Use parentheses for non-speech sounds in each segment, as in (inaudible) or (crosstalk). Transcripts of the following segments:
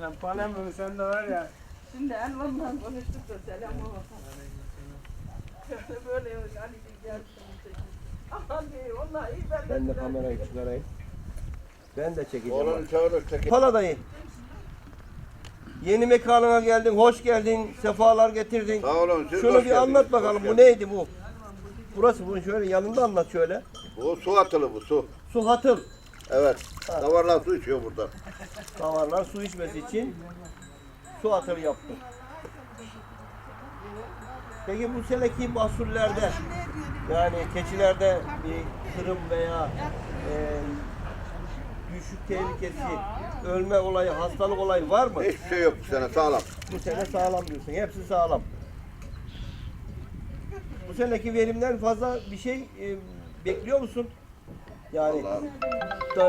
Lan panem mi sen de var ya. Şimdi Elvan'la konuştuk da selam olsun. Böyle böyle Ali geldi. Aman diye vallahi ben Ben de kamerayı çıkarayım. Ben de çekeceğim. Oğlanı çağırır çekin. Pala dayı. Yeni mekanına geldin, hoş geldin, sefalar getirdin. Sağ olun. Siz Şunu hoş bir anlat geldiniz, bakalım, hoş bu neydi bu? Burası bunu şöyle yanında anlat şöyle. Bu su atılı bu su. Su hatıl. Evet. Davarlar su içiyor burada. Davarlar su içmesi için su atılı yaptı. Peki bu seneki mahsullerde yani keçilerde bir kırım veya e, düşük tehlikesi, ölme olayı, hastalık olayı var mı? Hiçbir şey yok bu sene sağlam. Bu sene sağlam diyorsun. Hepsi sağlam. Bu seneki verimden fazla bir şey e, bekliyor musun? Yani da,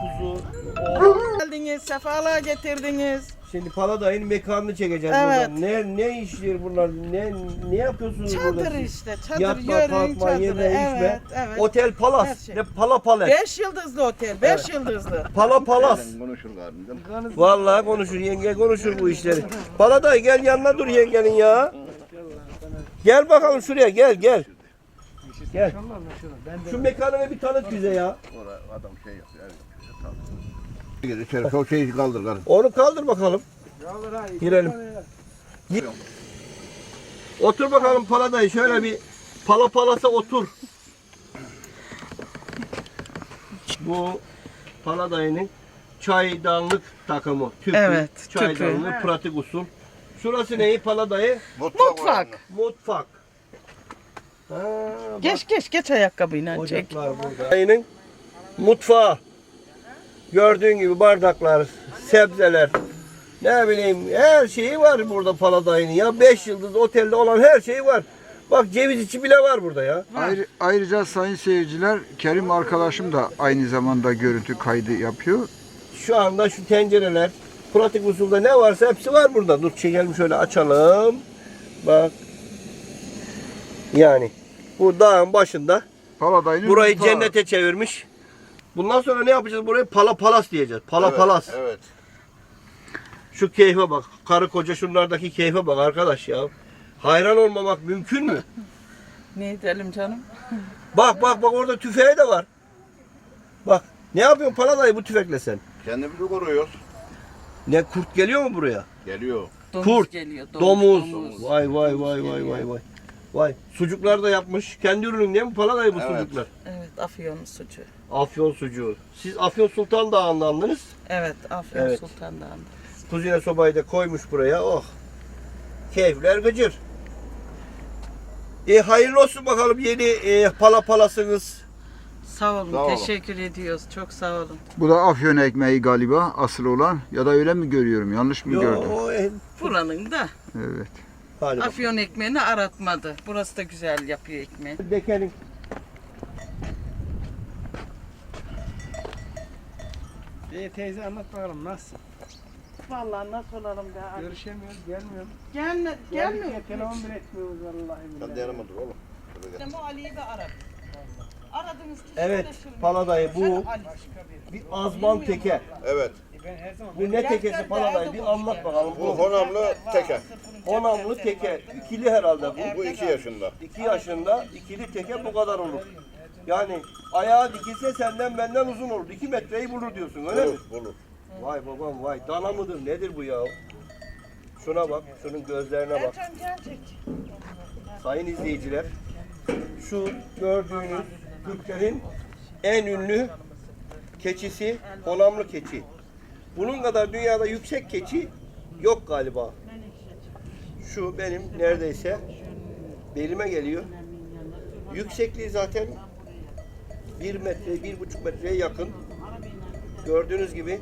kuzu, oğlak. geldiniz, sefalar getirdiniz. Şimdi Paladayı'nın mekanını çekeceğiz Evet. buradan. Ne ne işler bunlar? Ne ne yapıyorsunuz burada? Çadır siz? işte, çadır, Yatma, yörün kalkma, çadırı. yeme, içme. Evet, evet. Otel Her Palas. şey. Ne Pala Pala. Beş yıldızlı otel, beş yıldızlı. Pala Palas. Konuşur galiba. Vallahi konuşur yenge konuşur bu işleri. Paladay gel yanına dur yengenin ya. Gel bakalım şuraya gel gel. Gel. Şu mekanını bir tanıt bize ya. Orada adam şey yapıyor. Evet. Tamam. Gir içeri çok şey kaldır kaldır. Onu kaldır bakalım. Yalvar ha. Girelim. Otur bakalım Paladay şöyle bir pala palasa otur. Bu Paladayı'nın çaydanlık takımı. Tüpü, Evet, tüpü. Çaydanlığı pratik usul. Şurası neyi Paladayı? Mutfak. Mutfak. Ha, Geç geç geç ayakkabıyla çek. ocaklar burada. Dayının mutfağı. Gördüğün gibi bardaklar, sebzeler, ne bileyim her şeyi var burada Paladayı'nın ya. Beş yıldız otelde olan her şeyi var. Bak ceviz içi bile var burada ya. Ayrı- ayrıca sayın seyirciler Kerim arkadaşım da aynı zamanda görüntü kaydı yapıyor. Şu anda şu tencereler, pratik usulde ne varsa hepsi var burada. Dur çekelim şöyle açalım. Bak. Yani bu dağın başında Paladayı'nın burayı mutfağı. cennete çevirmiş. Bundan sonra ne yapacağız? Burayı pala palas diyeceğiz. Pala Evet, palas. Evet. Şu keyfe bak. Karı koca şunlardaki keyfe bak arkadaş ya. Hayran olmamak mümkün mü? Ne edelim canım? Bak bak bak orada tüfeği de var. Bak ne yapıyorsun Paladayı bu tüfekle sen? Kendimizi koruyoruz. Ne kurt geliyor mu buraya? Geliyor. Domuz Kurt, geliyor. Domuz. Vay vay vay vay vay vay. Vay sucuklar da yapmış. Kendi ürünün değil mi Paladayı bu Evet. sucuklar? Evet, Afyon suçu. Afyon sucuğu. Siz Afyon Sultan Dağı'ndandır. Evet, Afyon Evet. Sultan Dağı'nda. Kuzine sobayı da koymuş buraya. Oh. Keyifler gıcır. E, hayırlı olsun bakalım yeni e, pala palasınız. Sağ olun, Sağ olun. teşekkür ediyoruz. Çok sağ olun. Bu da afyon ekmeği galiba asıl olan ya da öyle mi görüyorum yanlış mı gördüm? Yo, e, Buranın da Evet. Hadi. Afyon ekmeğini aratmadı. Burası da güzel yapıyor ekmeği. Dekenin. İyi teyze anlat bakalım nasıl? Vallahi nasıl olalım be? Görüşemiyoruz, gelmiyoruz. Gelme, Gelmiyor. Telefon bile etmiyoruz vallahi. Sen de dur oğlum. Demo Ali'yi de aradım. Aradığınız kişi Evet? Paladayı bu bir azman teke. Evet. Ben her zaman Bu ne tekesi Paladayı bir anlat bakalım. Bu Bu honamlı teke. Honamlı teke. İkili herhalde bu. Bu iki yaşında. 2 yaşında ikili teke bu kadar olur. Yani ayağı dikilse senden benden uzun olur. 2 metreyi bulur diyorsun öyle mi? Bulur bulur. Vay babam vay. Dana mıdır nedir bu ya? Şuna bak, şunun gözlerine bak. Gelecek. Sayın izleyiciler, şu gördüğünüz Türklerin en ünlü keçisi Honamlı keçi. Bunun kadar dünyada yüksek keçi yok galiba. Şu benim neredeyse belime geliyor. Yüksekliği zaten bir metre, bir buçuk metreye yakın. Gördüğünüz gibi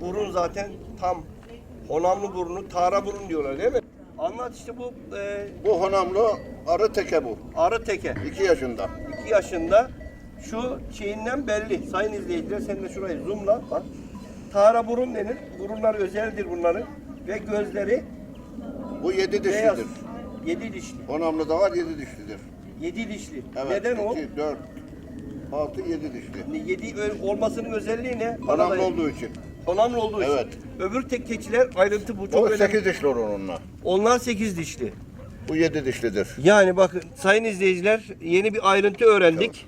burun zaten tam Honamlı burnu, tara burun diyorlar değil mi? Anlat işte bu e, Bu honamlı arı teke bu. arı teke. İki yaşında. 2 yaşında şu şeyinden belli. Sayın izleyiciler sen de şurayı zoomla bak. Tara burun denir. Burunlar özeldir bunların. Ve gözleri Bu yedi beyaz. dişlidir. Yedi dişli. Honamlı da var yedi dişlidir. Yedi dişli. Evet. Neden o? iki, dört, altı, yedi dişli. Yedi ö- olmasının özelliği ne? Da- olduğu için. Honamlı olduğu için. Evet. Öbür tek keçiler ayrıntı bu çok O önemli. 8 dişli olur onunla. Onlar 8 dişli. Bu 7 dişlidir. Yani bakın sayın izleyiciler yeni bir ayrıntı öğrendik.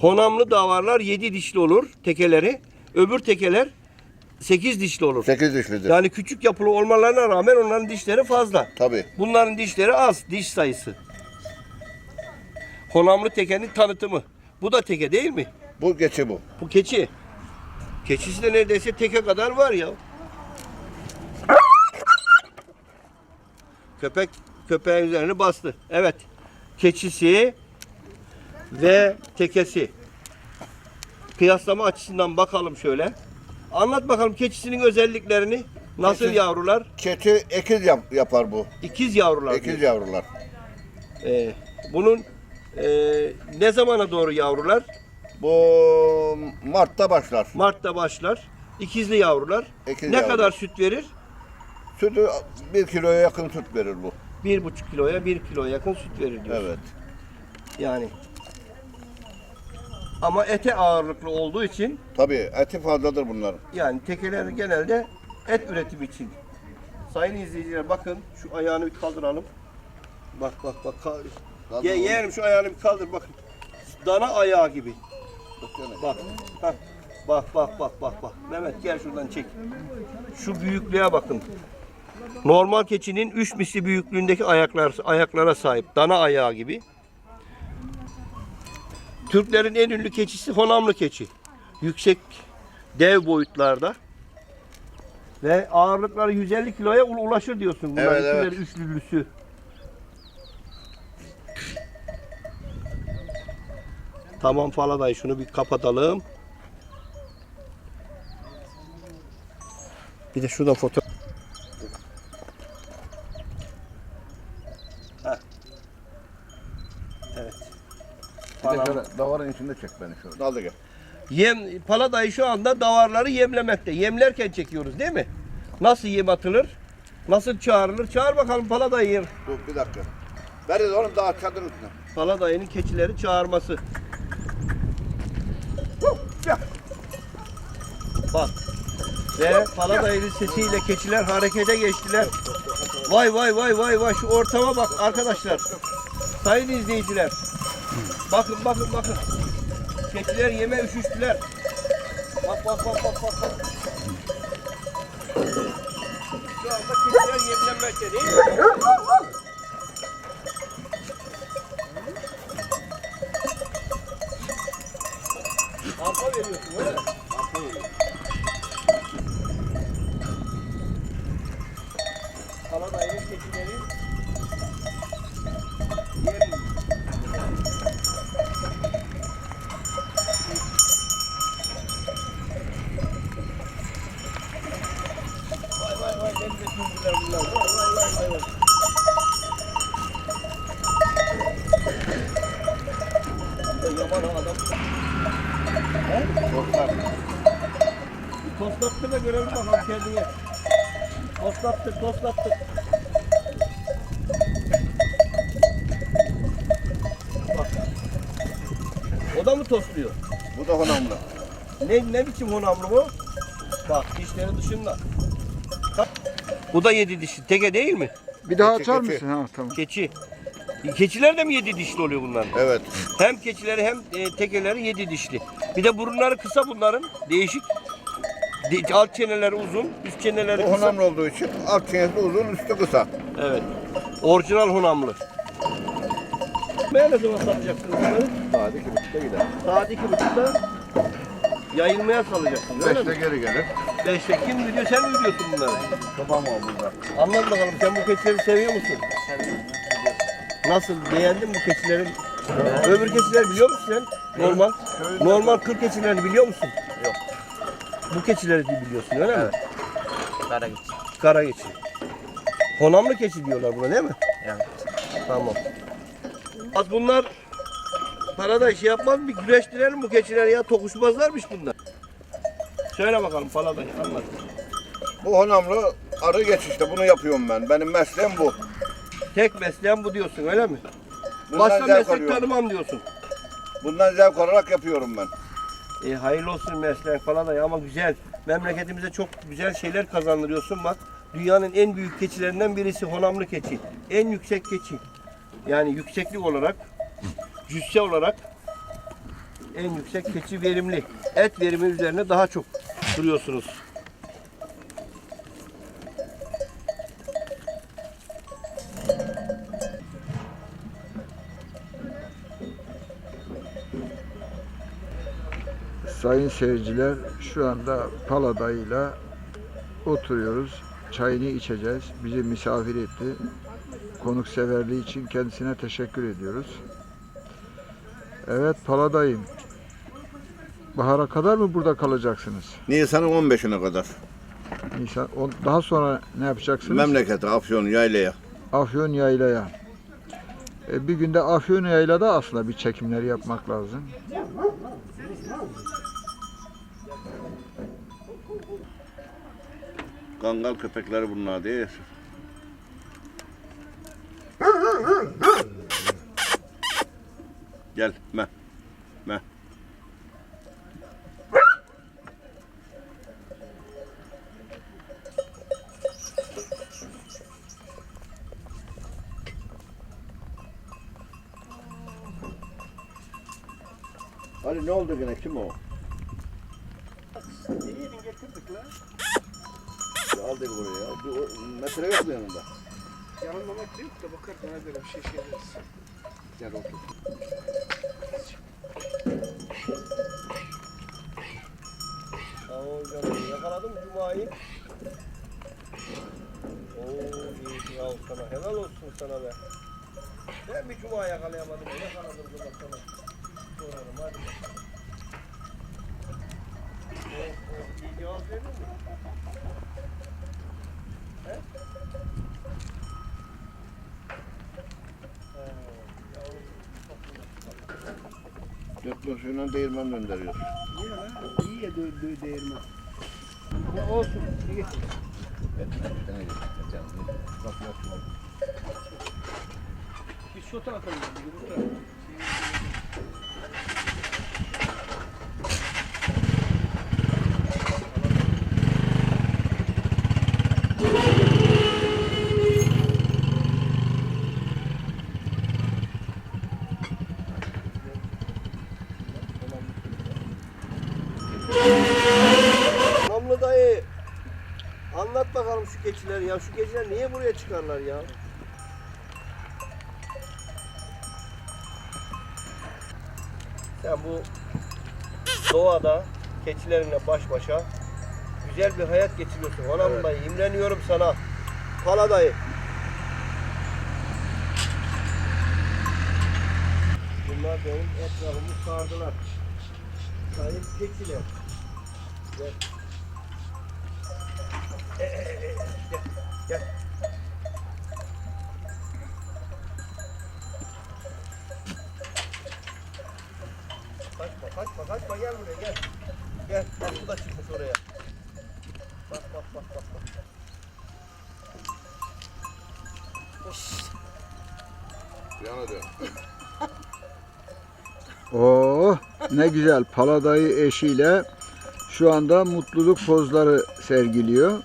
Honamlı davarlar 7 dişli olur tekeleri. Öbür tekeler 8 dişli olur. 8 dişlidir. Yani küçük yapılı olmalarına rağmen onların dişleri fazla. Tabii. Bunların dişleri az, diş sayısı. Honamlı tekenin tanıtımı. Bu da teke değil mi? Bu geçi bu. Bu keçi. Keçisi de neredeyse teke kadar var ya. Köpek köpeğin üzerine bastı. Evet. Keçisi ve tekesi. Kıyaslama açısından bakalım şöyle. Anlat bakalım keçisinin özelliklerini. Nasıl Keçi- yavrular? Keçi ekiz yap- yapar bu. İkiz yavrular. Ekiz diyor. yavrular. Ee, bunun e, ne zamana doğru yavrular? Bu Mart'ta başlar. Mart'ta başlar. İkizli yavrular. İkiz ne yavru. kadar süt verir? Sütü 1 kiloya yakın süt verir bu. Bir buçuk kiloya bir kiloya yakın süt verir diyor. Evet. Yani. Ama ete ağırlıklı olduğu için Tabii eti fazladır bunların. yani tekeler genelde et üretimi için. Sayın izleyiciler bakın şu ayağını bir kaldıralım. Bak bak bak. Ka- Ye, oğlum. yeğenim şu ayağını bir kaldır bakın. Dana ayağı gibi. Bak. Hah. Bak bak bak bak bak. Mehmet gel şuradan çek. Şu büyüklüğe bakın. Normal keçinin üç misli büyüklüğündeki ayaklar ayaklara sahip. Dana ayağı gibi. Türklerin en ünlü keçisi Honamlı keçi. Yüksek dev boyutlarda. Ve ağırlıkları 150 kiloya ul- ulaşır diyorsun. Bunlar Evet, ikileri, evet. üçlülüsü. Tamam Faladay şunu bir kapatalım. Bir de şuradan. Heh. Evet. Tamam. davarın içinde çek beni şöyle. Daldı gel. Yem, Paladayı şu anda davarları yemlemekte. Yemlerken çekiyoruz değil mi? Nasıl yem atılır? Nasıl çağrılır? Çağır bakalım Paladayı. Dur bir dakika. Ver oğlum daha çadırın üstüne. Paladayı'nın keçileri çağırması. Bak. Ve Paladayı'nın sesiyle keçiler harekete geçtiler. Vay vay vay vay vay şu ortama bak arkadaşlar. Sayın izleyiciler. Bakın bakın bakın. Keçiler yeme üşüştüler. Bak bak bak bak bak. bak. Şu anda keçiler yemlenmekte değil mi? Arpa veriyorsun öyle mi? Arpa veriyorsun. Kaladayının keçileri yem Vay vay vay beni de sürdüler bunlar. Vay vay vay vay. vay. Bir de yaman ha adam. Toslattır da görelim bakalım kendine. Toslattır, toslattır. Bak. O da mı tosluyor? Bu da honamlı. Ne, ne biçim honamlı bu? Bak dişleri dışında. Bak. Bu da yedi dişli. Teke değil mi? Bir daha Keçi, açar keçi. mısın? Ha tamam. Keçi. Keçiler de mi yedi dişli oluyor bunların? Evet. Hem keçileri hem e, tekeleri yedi dişli. Bir de burunları kısa bunların. Değişik. De- alt çeneleri uzun, üst çeneleri Bu kısa. honamlı olduğu için alt çenesi uzun, üstü kısa. Evet. Orijinal honamlı. Ben ne zaman satacaksınız bunları? Saat iki buçukta gider. Saat iki buçukta yayılmaya salacaksın öyle Beşte mi? geri gelir. Beşte kim biliyor sen mi biliyorsun bunları? Tamam o burada. Anlat bakalım sen bu keçileri seviyor musun? Nasıl beğendin bu keçilerin? Öbür keçileri biliyor musun sen? Normal. Normal kır keçilerini biliyor musun? Yok. Bu keçileri biliyorsun öyle mi? Kara git. Kara keçi. Honamlı keçi diyorlar buna değil mi? Evet. Tamam. Az bunlar parada şey yapmaz mı? Bir güreştirelim bu keçiler ya. Tokuşmazlarmış bunlar. Söyle bakalım Paladay anlat. Bu honamlı arı geçişte bunu yapıyorum ben. Benim mesleğim bu. Tek mesleğim bu diyorsun öyle mi? Bundan Başka meslek alıyorum. tanımam diyorsun. Bundan zevk olarak yapıyorum ben. E, hayırlı olsun mesleğin falan da ama güzel. Memleketimize çok güzel şeyler kazandırıyorsun bak. Dünyanın en büyük keçilerinden birisi Honamlı keçi. En yüksek keçi. Yani yükseklik olarak, cüsse olarak en yüksek keçi verimli. Et verimi üzerine daha çok duruyorsunuz. Sayın seyirciler şu anda Paladayı'yla oturuyoruz. Çayını içeceğiz. Bizi misafir etti. Konukseverliği için kendisine teşekkür ediyoruz. Evet Paladayım. Bahara kadar mı burada kalacaksınız? Nisan'ın 15'ine kadar. Nisan, on- daha sonra ne yapacaksınız? Memlekete, Afyon, Yayla'ya. Afyon Yayla'ya. E, bir günde Afyon Yayla'da aslında bir çekimler yapmak lazım. Kangal köpekleri bunlar değil. Gel, me. Me. Ali ne oldu gene kim o? İyiydin getirdik lan. Aldık buraya. ya. Bir o- metre yok mu yanında? Yanında metre yok da bakar bana böyle bir şey şey deriz. Gel otur. Canım. Yakaladın mı Cuma'yı? Oo iyi ya sana. Helal olsun sana be. Ben bir Cuma yakalayamadım. Yakaladım bak sana. Sorarım hadi bakalım. Oh, oh, iyi cevap verdin mi? He? He, yavrum, çok iyi. Dört başıyla değirmen gönderiyoruz. Niye lan? İyi ya dö dö değirmen. Ya olsun. iyi. Bir şota atalım. Bir yumurta. Namlı dayı. Anlat keçileri ya. Şu keçiler niye buraya çıkarlar ya? Sen bu doğada keçilerinle baş başa güzel bir hayat geçiriyorsun. Anam Evet. dayı imreniyorum sana. Pala dayı. Bunlar benim etrafımı sardılar. Sayın keçiler. Gel. Gel. Kaçma, kaçma, kaçma. Gel buraya, gel. Gel, bak bu oraya. Bak, bak, bak, bak, bak. Yana dön. Oo ne güzel Paladayı eşiyle şu anda mutluluk pozları sergiliyor.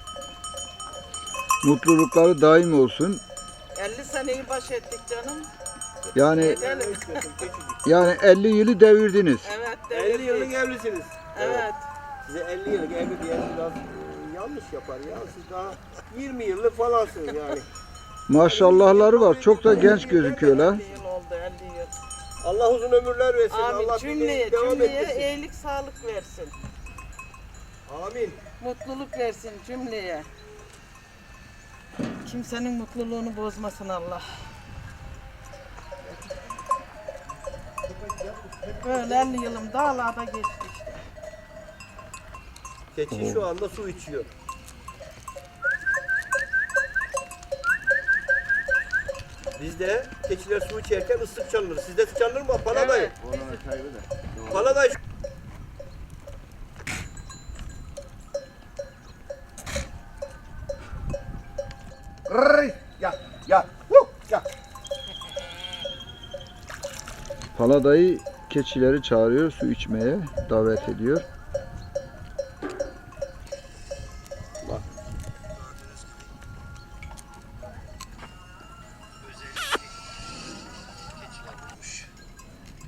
Mutlulukları daim olsun. 50 seneyi baş ettik canım. Yani yani 50 yılı devirdiniz. Evet. 50 yıllık devirdik. evlisiniz. Evet. Size 50 yıllık evli diyen biraz e, yanlış yapar ya. Siz daha 20 yıllık falansınız yani. Maşallahları var. Çok da genç gözüküyorlar. 50 yıl oldu 50 yıl. Allah uzun ömürler versin. Amin. Allah Cümleye, birliğinizi devam cümleye ettirsin. iyilik sağlık versin. Amin. Mutluluk versin cümleye. Kimsenin mutluluğunu bozmasın Allah. Böyle 50 yılım dağlarda geçti işte. Keçi şu anda su içiyor. Bizde keçiler su içerken ıslık çalınır. Sizde çalınır mı? Bana dayı. Evet. Oradan aşağı de. Bana dayı. Rrrr! Ya, Paladayı keçileri çağırıyor su içmeye davet ediyor.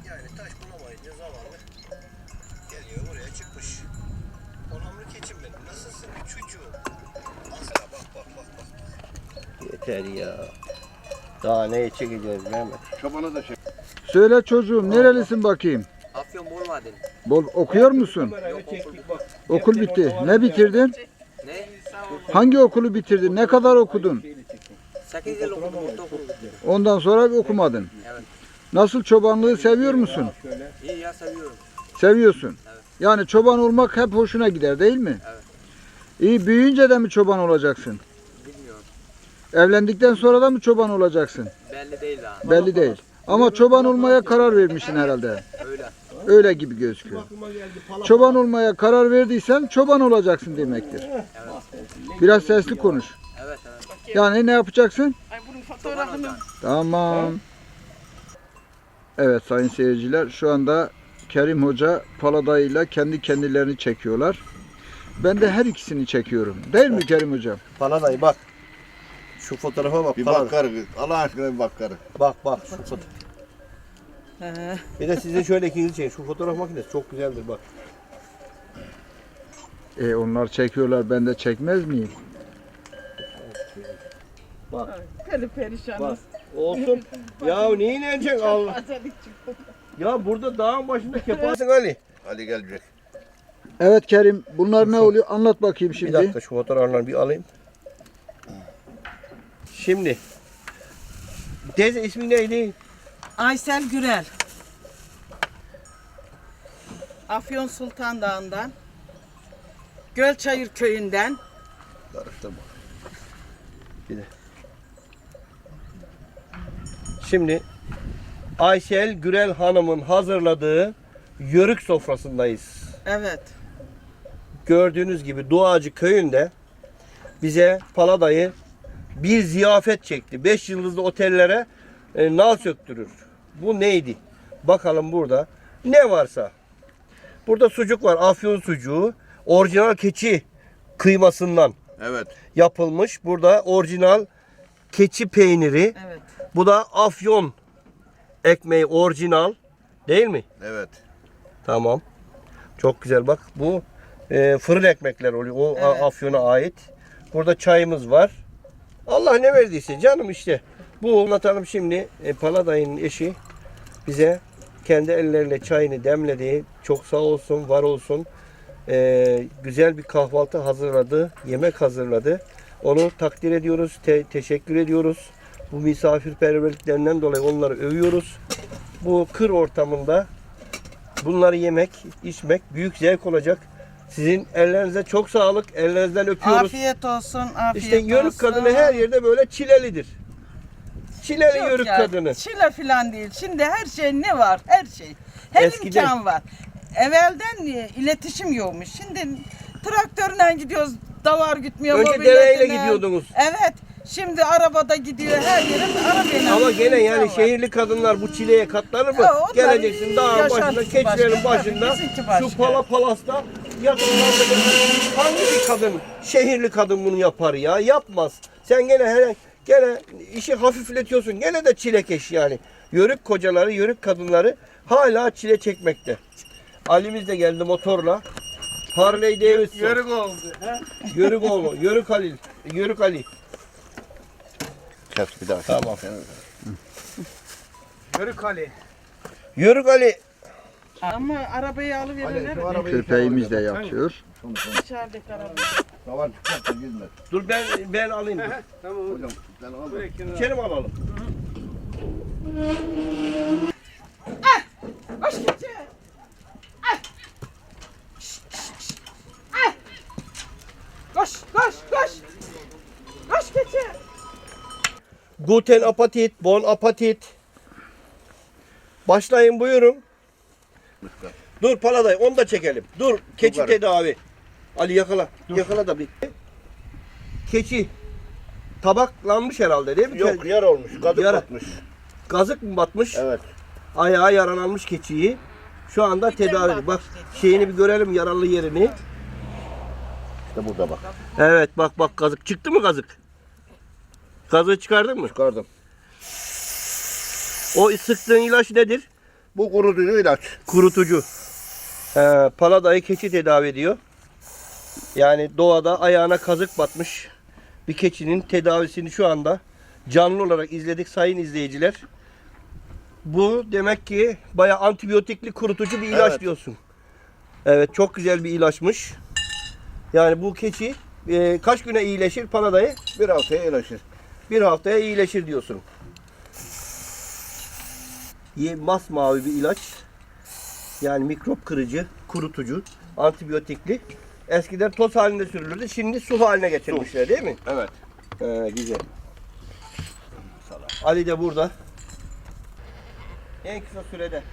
Yani taş bulamayınca zavallı geliyor buraya çıkmış. Onamlı keçim benim. Nasılsın çocuğum? Asla bak bak bak bak. Yeter ya. Daha ne çekeceğiz Mehmet? Çobanı da çek. Söyle çocuğum nerelisin bakayım? Afyon bol maden. Bol okuyor musun? Okul bitti. Ne bitirdin? Ne? Hangi okulu bitirdin? Ne kadar okudun? 8 yıl okudum ortaokul bitirdim. Ondan sonra bir okumadın. Evet. Nasıl çobanlığı seviyor musun? İyi ya seviyorum. Seviyorsun. Evet. Yani çoban olmak hep hoşuna gider değil mi? Evet. İyi büyüyünce de mi çoban olacaksın? Bilmiyorum. Evlendikten sonra da mı çoban olacaksın? Belli değil daha. Belli değil. Ama çoban olmaya karar vermişsin herhalde. Öyle. Öyle gibi gözüküyor. Çoban olmaya karar verdiysen çoban olacaksın demektir. Biraz sesli konuş. Evet. Yani ne yapacaksın? Tamam. Evet sayın seyirciler şu anda Kerim Hoca Paladayı'yla kendi kendilerini çekiyorlar. Ben de her ikisini çekiyorum. Değil mi Kerim Hocam? Paladayı bak. Şu fotoğrafa bak. Bir bak karı. Allah aşkına bir bak karı. Bak bak şu fotoğraf. Bir de size şöyle ikinizi çekin. Şu fotoğraf makinesi çok güzeldir bak. E onlar çekiyorlar ben de çekmez miyim? peri perişanız. Bak. Olsun. (laughs) ya neyin edeceksin Allah? Çıktı. Ya burada dağın başında keparsın Ali. Hadi gelecek. Evet Kerim bunlar ne oluyor? Anlat bakayım Bir şimdi. dakika şu fotoğrafları bir alayım. Şimdi. Teyze ismi neydi? Aysel Gürel. Afyon Sultan Dağı'ndan. Gölçayır köyünden. Karıştırma. Bir de. Şimdi Aysel Gürel Hanım'ın hazırladığı yörük sofrasındayız. Evet. Gördüğünüz gibi Doğacı köyünde bize Paladayı bir ziyafet çekti. 5 yıldızlı otellere e, nal söktürür. Bu neydi? Bakalım burada ne varsa. Burada sucuk var. Afyon sucuğu. Orijinal keçi kıymasından Evet. yapılmış. Burada orijinal keçi peyniri. Evet. Bu da afyon ekmeği orijinal. Değil mi? Evet. Tamam. Çok güzel bak. Bu e, fırın ekmekler oluyor. O Evet. afyona ait. Burada çayımız var. Allah ne verdiyse canım işte. Bu anlatalım şimdi. E, Paladayı'nın eşi bize kendi elleriyle çayını demledi. Çok sağ olsun, var olsun. E, güzel bir kahvaltı hazırladı. Yemek hazırladı. Onu takdir ediyoruz. te- teşekkür ediyoruz. Bu misafirperverliklerinden dolayı onları övüyoruz. Bu kır ortamında Bunları yemek, içmek büyük zevk olacak. Sizin ellerinize çok sağlık. Ellerinizden öpüyoruz. Afiyet olsun, afiyet işte yörük olsun. kadını her yerde böyle çilelidir. Çileli Yok yörük ya, kadını. Çile filan değil. Şimdi her şey ne var? Her şey. Her Eskiden- imkan var. Evvelden e, iletişim yokmuş. Şimdi traktörle gidiyoruz. Davar gütmüyor. Önce mobilyatına. deveyle gidiyordunuz. Evet. Şimdi arabada gidiyor her yere arabayla. Ama gene yani şehirli kadınlar bu çileye katlanır mı? Ya onlar Geleceksin dağın yaşantısı başında, başka. keçilerin Tabii, başında. başka. Şu pala palasta yatırılan hangi bir kadın, şehirli kadın bunu yapar ya? Yapmaz. Sen gene her gene işi hafifletiyorsun. Gene de çilekeş yani. Yörük kocaları, yörük kadınları hala çile çekmekte. Ali'miz de geldi motorla. Harley Davidson. Yörük oldu. Yörük oğlu. Yörük Halil. Yörük Ali. Kes bir daha. Tamam. Yörük Ali. Yörük Ali. Ama arabayı alıverirler. arabayı Köpeğimiz de yatıyor. Dışarıdaki araba. Davar. Dur ben ben alayım. Tamam. Hocam sen al. Buraya kenara. İçeri mi alalım? Guten Appetit, Bon Appetit. Başlayın buyurun. Dur Paladay onu da çekelim. Dur keçi Yukarı. tedavi. Ali yakala. Yakala da bir. Keçi. Tabaklanmış herhalde değil mi? Yok yar olmuş. Kadın Yara. batmış. Gazık mı batmış? Evet. Ayağı yaralanmış keçiyi. Şu anda tedavi. Bak şeyini bir görelim yaralı yerini. İşte burada bak. Evet bak bak kazık. Çıktı mı kazık? Kazığı çıkardın mı? Çıkardım. O sıktığın ilaç nedir? Bu kurutucu ilaç. Kurutucu. Ee, paladayı keçi tedavi ediyor. Yani doğada ayağına kazık batmış bir keçinin tedavisini şu anda canlı olarak izledik sayın izleyiciler. Bu demek ki bayağı antibiyotikli kurutucu bir ilaç Evet. diyorsun. Evet çok güzel bir ilaçmış. Yani bu keçi e, kaç güne iyileşir paladayı? Bir haftaya iyileşir. Bir haftaya iyileşir diyorsun. Masmavi bir ilaç. Yani mikrop kırıcı, kurutucu, antibiyotikli. Eskiden toz halinde sürülürdü. Şimdi su haline getirmişler değil mi? Evet. Ee, güzel. Ali de burada. En kısa sürede